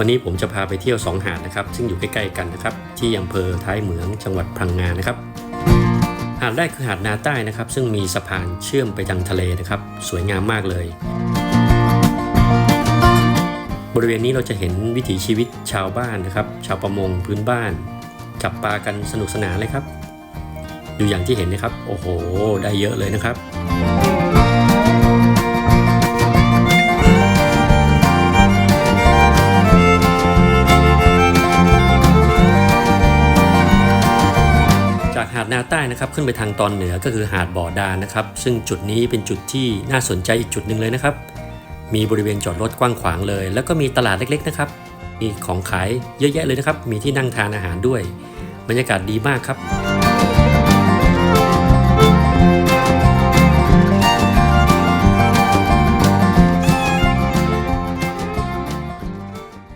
วันนี้ผมจะพาไปเที่ยวสองหาดนะครับ ซึ่งอยู่ใกล้ๆกันนะครับ ที่อำเภอท้ายเหมืองจังหวัดพังงานะครับ หาดแรกคือหาดนาใต้นะครับ ซึ่งมีสะพานเชื่อมไปยังทะเลนะครับ สวยงามมากเลย บริเวณนี้เราจะเห็นวิถีชีวิตชาวบ้านนะครับ ชาวประมงพื้นบ้าน จับปลากันสนุกสนานเลยครับ ดูอย่างที่เห็นนะครับ โอ้โห ได้เยอะเลยนะครับ จากหาดนาใต้นะครับขึ้นไปทางตอนเหนือก็คือหาดบ่อดานนะครับ ซึ่งจุดนี้เป็นจุดที่น่าสนใจอีกจุดหนึ่งเลยนะครับ มีบริเวณจอดรถกว้างขวางเลย แล้วก็มีตลาดเล็กๆนะครับมีของขายเยอะแยะเลยนะครับ มีที่นั่งทานอาหารด้วย บรรยากาศดีมากครับ